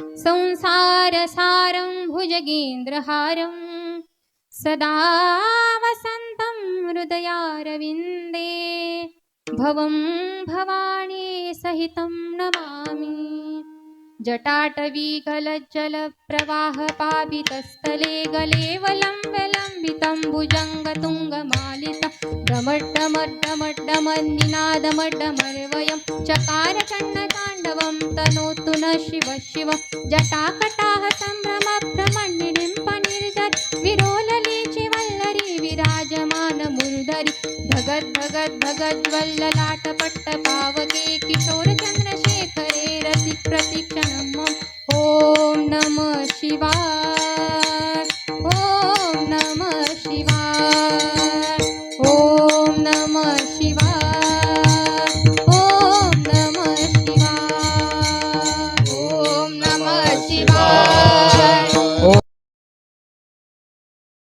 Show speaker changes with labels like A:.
A: संसारसारं भुजगेन्द्रहारं सदा वसन्तं हृदयारविन्दे भवं भवानी सहितं नमामि। जटाटवीकलज्जलप्रवाहपापितस्थले गलेवलं विलम्बितं भुजङ्गतुङ्गमालितं। डमड्डमड्डमड्डमन्निनादमड्डमर्वयं चकारचण्डताण्डवं तनोतु न शिव शिव जटाकटाः सम्भ्रमभ्रमण्डिनीं पनिर्जर विरोललीचि वल्लरी विराजमानमुर्धरि भगद् भगद् भगद्वल्ललाटपट्ट पावके किशोरचन्द्रशेखरे रति प्रतिक्षणं मम ॐ नमः शिवाय ॐ नमः शिवाय ॐ नमः